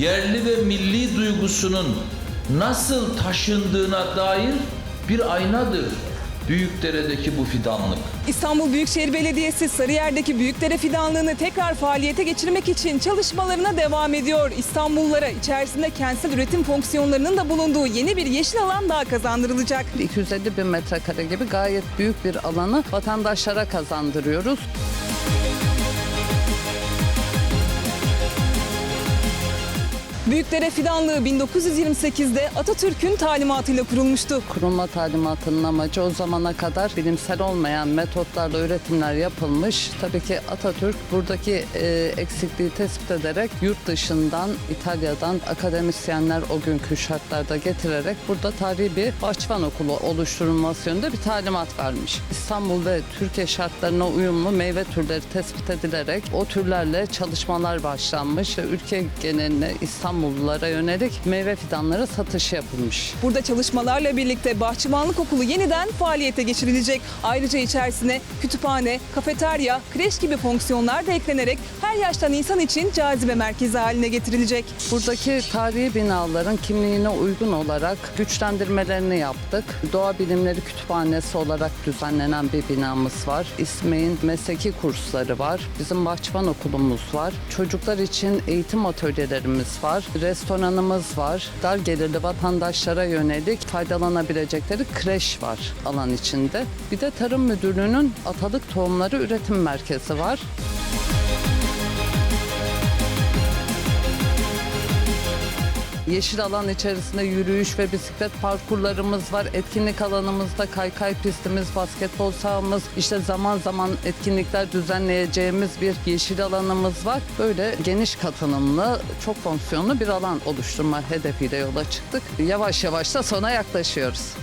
yerli ve milli duygusunun nasıl taşındığına dair bir aynadır Büyükdere'deki bu fidanlık. İstanbul Büyükşehir Belediyesi Sarıyer'deki Büyükdere Fidanlığı'nı tekrar faaliyete geçirmek için çalışmalarına devam ediyor. İstanbullulara içerisinde kentsel üretim fonksiyonlarının da bulunduğu yeni bir yeşil alan daha kazandırılacak. 250 bin metrekare gibi gayet büyük bir alanı vatandaşlara kazandırıyoruz. Büyükdere Fidanlığı 1928'de Atatürk'ün talimatıyla kurulmuştu. Kurulma talimatının amacı o zamana kadar bilimsel olmayan metotlarla üretimler yapılmış. Tabii ki Atatürk buradaki e, eksikliği tespit ederek yurt dışından, İtalya'dan akademisyenler o günkü şartlarda getirerek burada tarihi bir bahçıvan okulu oluşturulması yönünde bir talimat vermiş. İstanbul ve Türkiye şartlarına uyumlu meyve türleri tespit edilerek o türlerle çalışmalar başlanmış ülke geneline İstanbullulara yönelik meyve fidanları satışı yapılmış. Burada çalışmalarla birlikte bahçıvanlık okulu yeniden faaliyete geçirilecek. Ayrıca içerisine kütüphane, kafeterya, kreş gibi fonksiyonlar da eklenerek her yaştan insan için cazibe merkezi haline getirilecek. Buradaki tarihi binaların kimliğine uygun olarak güçlendirmelerini yaptık. Doğa Bilimleri Kütüphanesi olarak düzenlenen bir binamız var. İsmail'in mesleki kursları var. Bizim bahçıvan okulumuz var. Çocuklar için eğitim atölyelerimiz var. Restoranımız var. Dar gelirli vatandaşlara yönelik faydalanabilecekleri kreş var alan içinde. Bir de Tarım Müdürlüğü'nün atalık tohumları üretim merkezi var. Yeşil alan içerisinde yürüyüş ve bisiklet parkurlarımız var. Etkinlik alanımızda kaykay pistimiz, basketbol sahamız, işte zaman zaman etkinlikler düzenleyeceğimiz bir yeşil alanımız var. Böyle geniş katılımlı, çok fonksiyonlu bir alan oluşturma hedefiyle yola çıktık. Yavaş yavaş da sona yaklaşıyoruz.